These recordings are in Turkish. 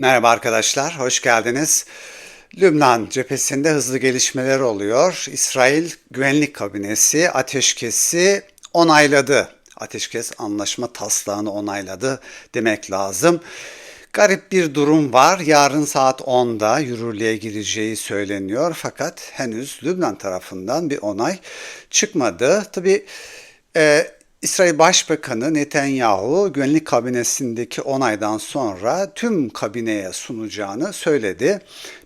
Merhaba arkadaşlar, hoş geldiniz. Lübnan cephesinde hızlı gelişmeler oluyor. İsrail Güvenlik Kabinesi ateşkesi onayladı. Ateşkes anlaşma taslağını onayladı demek lazım. Garip bir durum var. Yarın saat 10'da yürürlüğe gireceği söyleniyor. Fakat henüz Lübnan tarafından bir onay çıkmadı. Tabi e, İsrail Başbakanı Netanyahu güvenlik kabinesindeki onaydan sonra tüm kabineye sunacağını söyledi.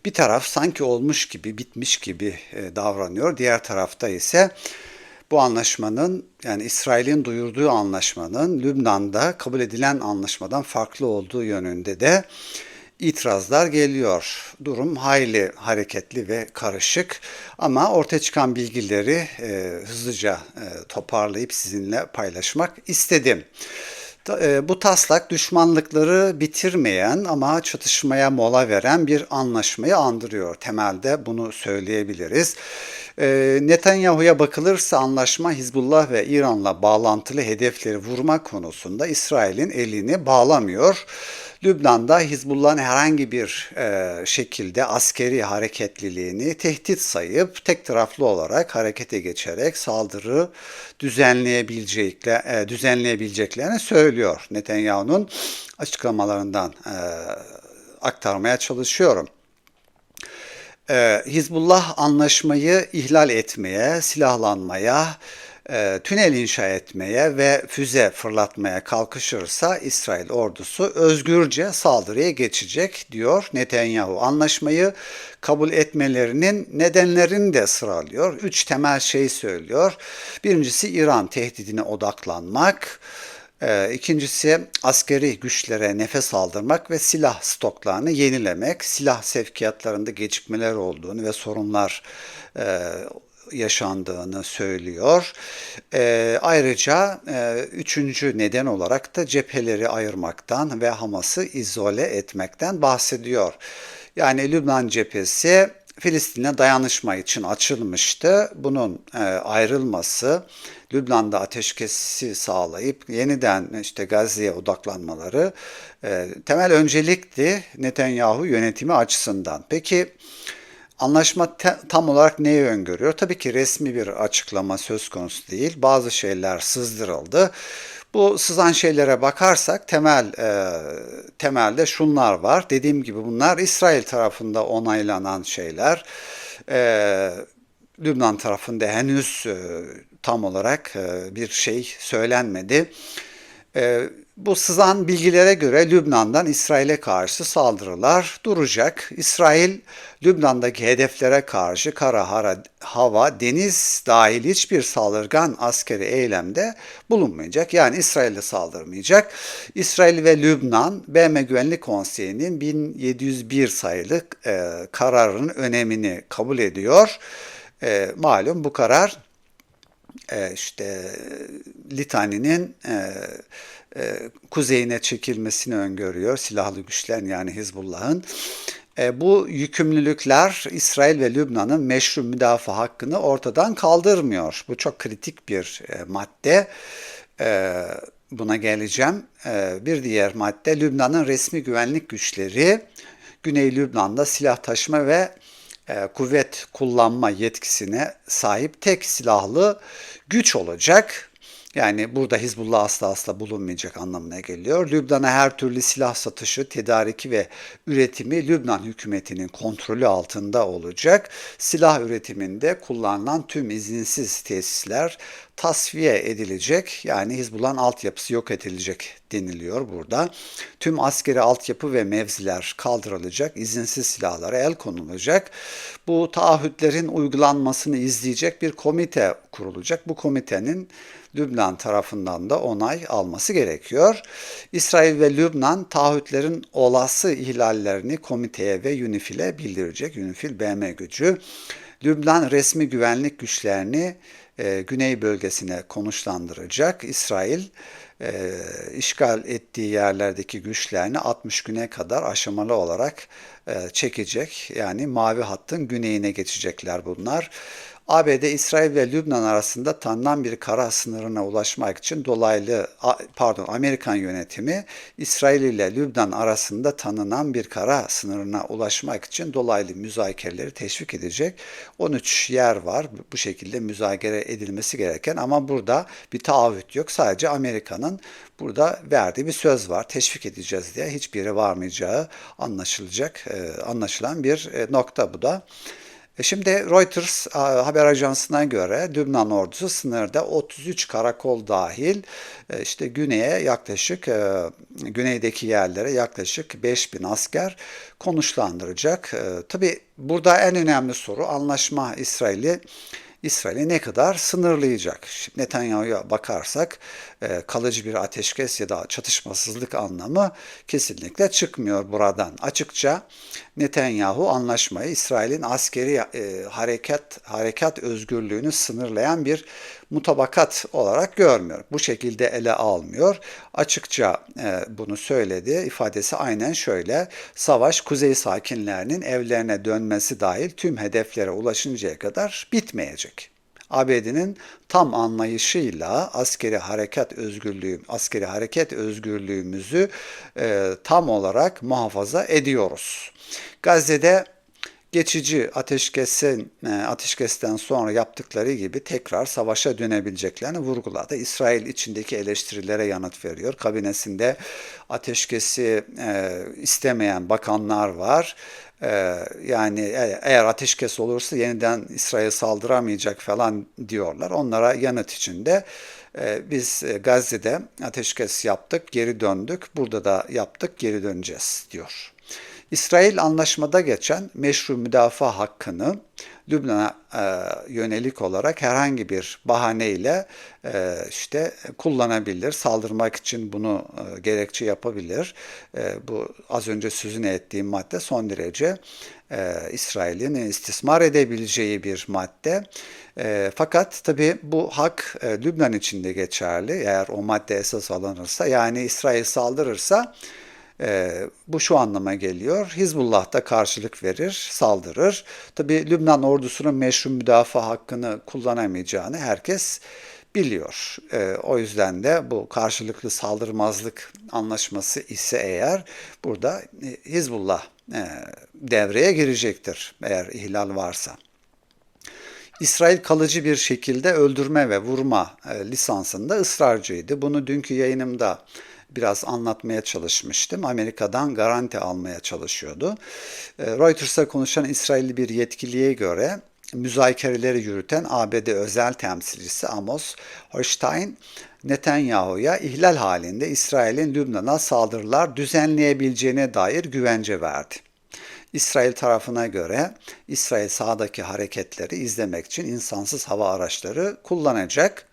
Bir taraf sanki olmuş gibi, bitmiş gibi e, davranıyor. Diğer tarafta ise bu anlaşmanın yani İsrail'in duyurduğu anlaşmanın Lübnan'da kabul edilen anlaşmadan farklı olduğu yönünde de itirazlar geliyor. Durum hayli hareketli ve karışık ama ortaya çıkan bilgileri e, hızlıca e, toparlayıp sizinle paylaşmak istedim. E, bu taslak düşmanlıkları bitirmeyen ama çatışmaya mola veren bir anlaşmayı andırıyor. Temelde bunu söyleyebiliriz. E, Netanyahu'ya bakılırsa anlaşma Hizbullah ve İran'la bağlantılı hedefleri vurma konusunda İsrail'in elini bağlamıyor. Lübnan'da Hizbullah'ın herhangi bir e, şekilde askeri hareketliliğini tehdit sayıp tek taraflı olarak harekete geçerek saldırı düzenleyebilecekler, e, düzenleyebileceklerini söylüyor. Netanyahu'nun açıklamalarından e, aktarmaya çalışıyorum. Ee, Hizbullah anlaşmayı ihlal etmeye, silahlanmaya, e, tünel inşa etmeye ve füze fırlatmaya kalkışırsa İsrail ordusu özgürce saldırıya geçecek diyor Netanyahu. Anlaşmayı kabul etmelerinin nedenlerini de sıralıyor. Üç temel şey söylüyor. Birincisi İran tehdidine odaklanmak. Ee, ikincisi askeri güçlere nefes aldırmak ve silah stoklarını yenilemek. Silah sevkiyatlarında gecikmeler olduğunu ve sorunlar e, yaşandığını söylüyor. E, ayrıca e, üçüncü neden olarak da cepheleri ayırmaktan ve Hamas'ı izole etmekten bahsediyor. Yani Lübnan cephesi Filistin'e dayanışma için açılmıştı. Bunun e, ayrılması Lübnan'da ateşkesi sağlayıp yeniden işte Gazze'ye odaklanmaları e, temel öncelikti Netanyahu yönetimi açısından. Peki Anlaşma te, tam olarak neyi öngörüyor? Tabii ki resmi bir açıklama söz konusu değil. Bazı şeyler sızdırıldı. Bu sızan şeylere bakarsak temel e, temelde şunlar var. Dediğim gibi bunlar İsrail tarafında onaylanan şeyler. E, Lübnan tarafında henüz e, tam olarak e, bir şey söylenmedi. E, bu sızan bilgilere göre Lübnan'dan İsrail'e karşı saldırılar duracak. İsrail, Lübnan'daki hedeflere karşı kara, hara, hava, deniz dahil hiçbir saldırgan askeri eylemde bulunmayacak. Yani İsrail'e saldırmayacak. İsrail ve Lübnan, BM Güvenlik Konseyi'nin 1701 sayılı e, kararının önemini kabul ediyor. E, malum bu karar e, işte Litani'nin e, e, kuzeyine çekilmesini öngörüyor silahlı güçler yani Hizbullah'ın. E, bu yükümlülükler İsrail ve Lübnan'ın meşru müdafaa hakkını ortadan kaldırmıyor. Bu çok kritik bir e, madde. E, buna geleceğim. E, bir diğer madde Lübnan'ın resmi güvenlik güçleri Güney Lübnan'da silah taşıma ve e, kuvvet kullanma yetkisine sahip tek silahlı güç olacak. Yani burada Hizbullah asla asla bulunmayacak anlamına geliyor. Lübnan'a her türlü silah satışı, tedariki ve üretimi Lübnan hükümetinin kontrolü altında olacak. Silah üretiminde kullanılan tüm izinsiz tesisler tasfiye edilecek. Yani Hizbullah'ın altyapısı yok edilecek deniliyor burada. Tüm askeri altyapı ve mevziler kaldırılacak. izinsiz silahlara el konulacak. Bu taahhütlerin uygulanmasını izleyecek bir komite kurulacak. Bu komitenin Lübnan tarafından da onay alması gerekiyor. İsrail ve Lübnan taahhütlerin olası ihlallerini komiteye ve UNIFIL'e bildirecek. UNIFIL BM gücü. Lübnan resmi güvenlik güçlerini e, güney bölgesine konuşlandıracak. İsrail e, işgal ettiği yerlerdeki güçlerini 60 güne kadar aşamalı olarak e, çekecek. Yani mavi hattın güneyine geçecekler bunlar. ABD, İsrail ve Lübnan arasında tanınan bir kara sınırına ulaşmak için dolaylı pardon Amerikan yönetimi İsrail ile Lübnan arasında tanınan bir kara sınırına ulaşmak için dolaylı müzakereleri teşvik edecek 13 yer var. Bu şekilde müzakere edilmesi gereken ama burada bir taahhüt yok. Sadece Amerika'nın burada verdiği bir söz var. Teşvik edeceğiz diye hiçbir varmayacağı anlaşılacak, e, anlaşılan bir e, nokta bu da. E, şimdi Reuters haber ajansına göre Lübnan ordusu sınırda 33 karakol dahil işte güneye yaklaşık güneydeki yerlere yaklaşık 5000 asker konuşlandıracak. Tabi burada en önemli soru anlaşma İsrail'i İsrail'i ne kadar sınırlayacak? Şimdi Netanyahu'ya bakarsak e, kalıcı bir ateşkes ya da çatışmasızlık anlamı kesinlikle çıkmıyor buradan. Açıkça Netanyahu anlaşmayı İsrail'in askeri e, harekat harekat özgürlüğünü sınırlayan bir mutabakat olarak görmüyor. Bu şekilde ele almıyor. Açıkça e, bunu söyledi. İfadesi aynen şöyle. Savaş kuzey sakinlerinin evlerine dönmesi dahil tüm hedeflere ulaşıncaya kadar bitmeyecek. ABD'nin tam anlayışıyla askeri harekat özgürlüğü, askeri hareket özgürlüğümüzü e, tam olarak muhafaza ediyoruz. Gazze'de geçici ateşkesin e, ateşkesten sonra yaptıkları gibi tekrar savaşa dönebileceklerini vurguladı. İsrail içindeki eleştirilere yanıt veriyor. Kabinesinde ateşkesi e, istemeyen bakanlar var. E, yani eğer ateşkes olursa yeniden İsrail saldıramayacak falan diyorlar. Onlara yanıt içinde biz Gazze'de ateşkes yaptık, geri döndük. Burada da yaptık, geri döneceğiz diyor. İsrail anlaşmada geçen meşru müdafaa hakkını Lübnan'a e, yönelik olarak herhangi bir bahaneyle e, işte kullanabilir, saldırmak için bunu e, gerekçe yapabilir. E, bu az önce sözünü ettiğim madde son derece e, İsrail'in istismar edebileceği bir madde. E, fakat tabi bu hak e, Lübnan için de geçerli. Eğer o madde esas alınırsa yani İsrail saldırırsa e, bu şu anlama geliyor. Hizbullah da karşılık verir, saldırır. Tabi Lübnan ordusunun meşru müdafaa hakkını kullanamayacağını herkes biliyor. E, o yüzden de bu karşılıklı saldırmazlık anlaşması ise eğer burada e, Hizbullah e, devreye girecektir eğer ihlal varsa. İsrail kalıcı bir şekilde öldürme ve vurma e, lisansında ısrarcıydı. Bunu dünkü yayınımda biraz anlatmaya çalışmıştım. Amerika'dan garanti almaya çalışıyordu. Ee, Reuters'a konuşan İsrailli bir yetkiliye göre müzakereleri yürüten ABD özel temsilcisi Amos Hochstein, Netanyahu'ya ihlal halinde İsrail'in Lübnan'a saldırılar düzenleyebileceğine dair güvence verdi. İsrail tarafına göre İsrail sağdaki hareketleri izlemek için insansız hava araçları kullanacak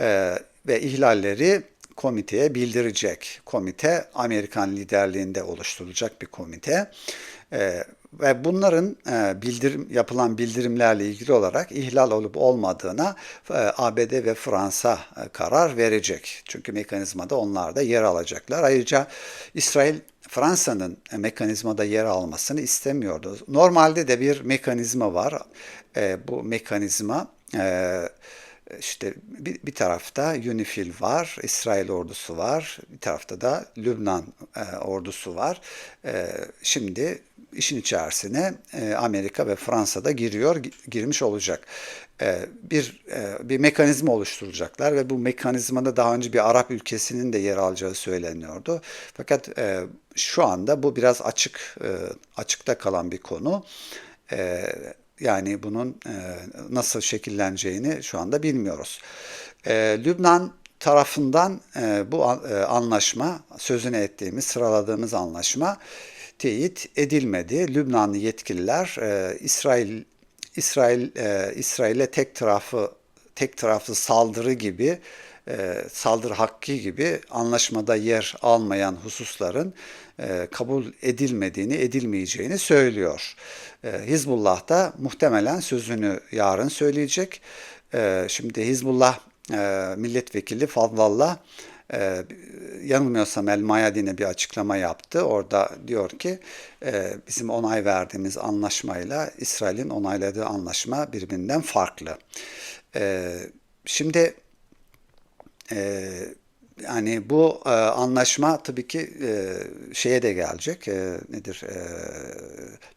e, ve ihlalleri komiteye bildirecek. Komite Amerikan liderliğinde oluşturulacak bir komite. E, ve bunların e, bildirim yapılan bildirimlerle ilgili olarak ihlal olup olmadığına e, ABD ve Fransa e, karar verecek. Çünkü mekanizmada onlar da yer alacaklar. Ayrıca İsrail Fransa'nın mekanizmada yer almasını istemiyordu. Normalde de bir mekanizma var. E, bu mekanizma e, işte bir, bir tarafta UNIFIL var, İsrail ordusu var, bir tarafta da Lübnan e, ordusu var. E, şimdi işin içerisine e, Amerika ve Fransa da giriyor, girmiş olacak. E, bir e, bir mekanizma oluşturacaklar ve bu mekanizmada daha önce bir Arap ülkesinin de yer alacağı söyleniyordu. Fakat e, şu anda bu biraz açık e, açıkta kalan bir konu. E, yani bunun e, nasıl şekilleneceğini şu anda bilmiyoruz. E, Lübnan tarafından e, bu anlaşma, sözünü ettiğimiz, sıraladığımız anlaşma teyit edilmedi. Lübnanlı yetkililer İsrail İsrail İsrail'e tek tarafı tek taraflı saldırı gibi e, saldırı hakkı gibi anlaşmada yer almayan hususların e, kabul edilmediğini, edilmeyeceğini söylüyor. E, Hizbullah da muhtemelen sözünü yarın söyleyecek. Şimdi Hizbullah milletvekili Fadlallah yanılmıyorsam El Mayadin'e bir açıklama yaptı. Orada diyor ki bizim onay verdiğimiz anlaşmayla İsrail'in onayladığı anlaşma birbirinden farklı. Şimdi e, yani bu e, anlaşma tabii ki e, şeye de gelecek. E, nedir? E,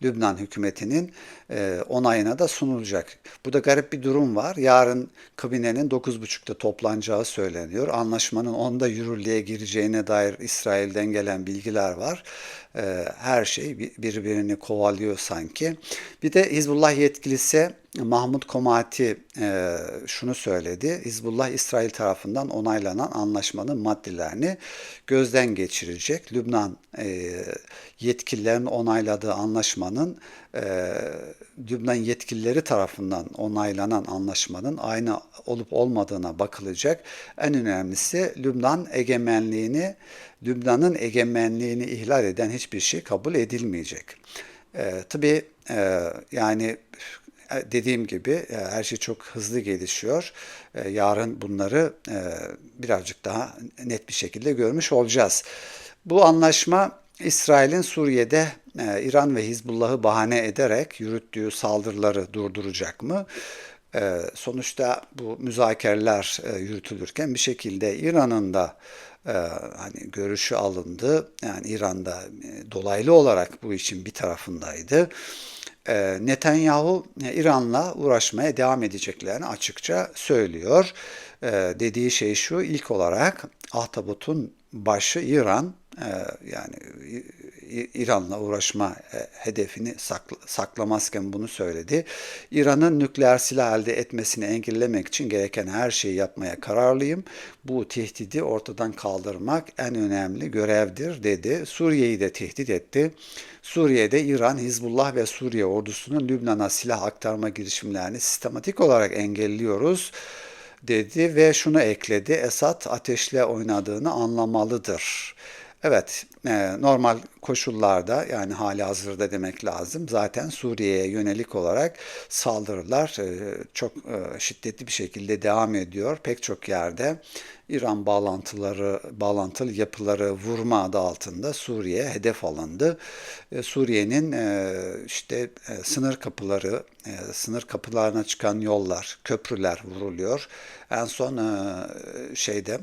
Lübnan hükümetinin e, onayına da sunulacak. Burada garip bir durum var. Yarın kabinenin 9.30'da toplanacağı söyleniyor. Anlaşmanın 10'da yürürlüğe gireceğine dair İsrail'den gelen bilgiler var. E, her şey birbirini kovalıyor sanki. Bir de Hizbullah yetkilisi Mahmut Komati e, şunu söyledi. Hizbullah İsrail tarafından onaylanan anlaşmanın maddelerini gözden geçirecek. Lübnan e, yetkililerin onayladığı anlaşmanın e, Lübnan yetkilileri tarafından onaylanan anlaşmanın aynı olup olmadığına bakılacak. En önemlisi Lübnan egemenliğini, Lübnan'ın egemenliğini ihlal eden hiçbir şey kabul edilmeyecek. E, tabii e, yani dediğim gibi e, her şey çok hızlı gelişiyor. E, yarın bunları birazcık daha net bir şekilde görmüş olacağız. Bu anlaşma İsrail'in Suriye'de İran ve Hizbullah'ı bahane ederek yürüttüğü saldırıları durduracak mı? Sonuçta bu müzakereler yürütülürken bir şekilde İran'ın da hani görüşü alındı. Yani İran'da dolaylı olarak bu işin bir tarafındaydı. Ee, Netanyahu e, İran'la uğraşmaya devam edeceklerini açıkça söylüyor. Ee, dediği şey şu ilk olarak Ahtapot'un başı İran e, yani İran'la uğraşma e, hedefini saklamazken bunu söyledi. İran'ın nükleer silah elde etmesini engellemek için gereken her şeyi yapmaya kararlıyım. Bu tehdidi ortadan kaldırmak en önemli görevdir dedi. Suriye'yi de tehdit etti. Suriye'de İran, Hizbullah ve Suriye ordusunun Lübnan'a silah aktarma girişimlerini sistematik olarak engelliyoruz dedi ve şunu ekledi. Esad ateşle oynadığını anlamalıdır. Evet, e, normal koşullarda yani hali hazırda demek lazım. Zaten Suriye'ye yönelik olarak saldırılar e, çok e, şiddetli bir şekilde devam ediyor. Pek çok yerde İran bağlantıları, bağlantılı yapıları vurma adı altında Suriye hedef alındı. Suriye'nin işte sınır kapıları, sınır kapılarına çıkan yollar, köprüler vuruluyor. En son şeyde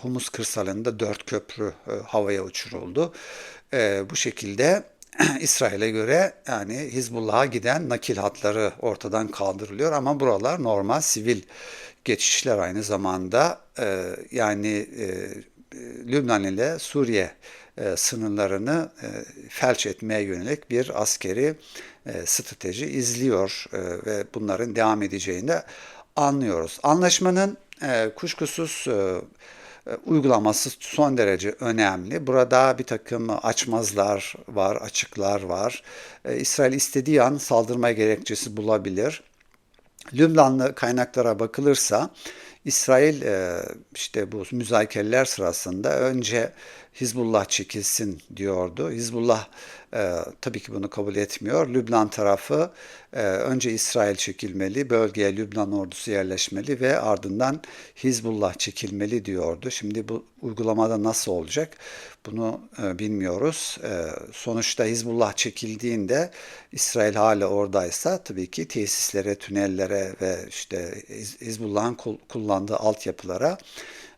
Humus kırsalında dört köprü havaya uçuruldu. Bu şekilde İsrail'e göre yani Hizbullah'a giden nakil hatları ortadan kaldırılıyor ama buralar normal sivil geçişler aynı zamanda e, yani e, Lübnan ile Suriye e, sınırlarını e, felç etmeye yönelik bir askeri e, strateji izliyor e, ve bunların devam edeceğini anlıyoruz. Anlaşmanın e, kuşkusuz e, e, uygulaması son derece önemli. Burada bir takım açmazlar var, açıklar var. E, İsrail istediği an saldırma gerekçesi bulabilir. Lübnanlı kaynaklara bakılırsa İsrail e, işte bu müzakereler sırasında önce Hizbullah çekilsin diyordu. Hizbullah e, tabii ki bunu kabul etmiyor. Lübnan tarafı e, önce İsrail çekilmeli, bölgeye Lübnan ordusu yerleşmeli ve ardından Hizbullah çekilmeli diyordu. Şimdi bu uygulamada nasıl olacak bunu e, bilmiyoruz. E, sonuçta Hizbullah çekildiğinde İsrail hala oradaysa tabii ki tesislere, tünellere ve işte Hizbullah'ın kullandığı altyapılara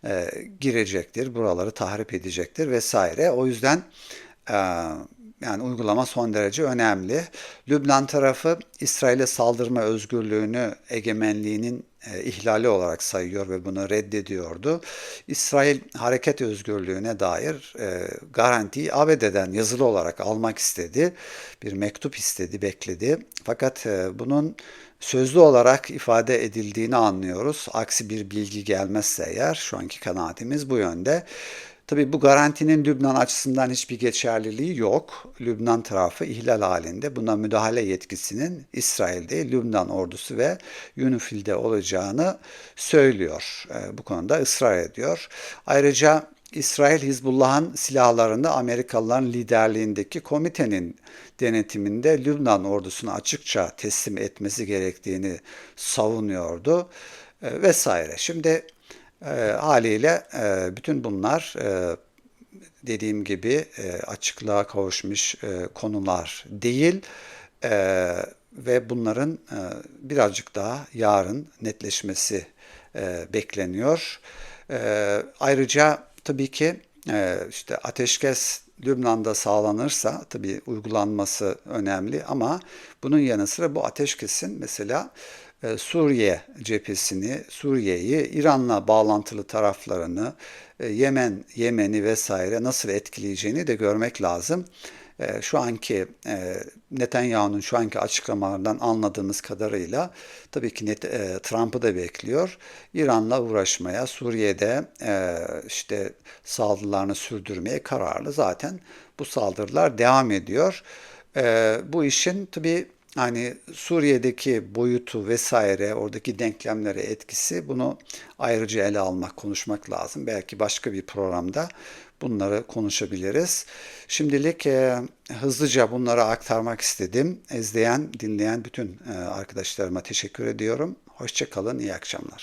e, girecektir, buraları tahrip edecektir vesaire. O yüzden e, yani uygulama son derece önemli. Lübnan tarafı İsrail'e saldırma özgürlüğünü egemenliğinin e, ihlali olarak sayıyor ve bunu reddediyordu. İsrail hareket özgürlüğüne dair e, garantiyi ABD'den yazılı olarak almak istedi. Bir mektup istedi, bekledi. Fakat e, bunun sözlü olarak ifade edildiğini anlıyoruz. Aksi bir bilgi gelmezse eğer şu anki kanaatimiz bu yönde. Tabii bu garantinin Lübnan açısından hiçbir geçerliliği yok. Lübnan tarafı ihlal halinde buna müdahale yetkisinin İsrail'de, Lübnan ordusu ve UNIFIL'de olacağını söylüyor. Ee, bu konuda ısrar ediyor. Ayrıca İsrail Hizbullah'ın silahlarını Amerikalıların liderliğindeki komitenin denetiminde Lübnan ordusuna açıkça teslim etmesi gerektiğini savunuyordu e, vesaire. Şimdi E, haliyle e, bütün bunlar e, dediğim gibi e, açıklığa kavuşmuş e, konular değil E, ve bunların e, birazcık daha yarın netleşmesi e, bekleniyor. E, ayrıca tabii ki e, işte ateşkes Lübnan'da sağlanırsa tabii uygulanması önemli ama bunun yanı sıra bu ateşkesin mesela Suriye cephesini, Suriye'yi, İran'la bağlantılı taraflarını, e, Yemen, Yemen'i vesaire nasıl etkileyeceğini de görmek lazım. E, Şu anki e, Netanyahu'nun şu anki açıklamalardan anladığımız kadarıyla tabii ki e, Trump'ı da bekliyor. İran'la uğraşmaya, Suriye'de e, işte saldırılarını sürdürmeye kararlı. Zaten bu saldırılar devam ediyor. E, bu işin tabii hani Suriye'deki boyutu vesaire, oradaki denklemlere etkisi bunu ayrıca ele almak, konuşmak lazım. Belki başka bir programda bunları konuşabiliriz. Şimdilik e, hızlıca bunları aktarmak istedim. İzleyen, dinleyen bütün e, arkadaşlarıma teşekkür ediyorum. Hoşça kalın, iyi akşamlar.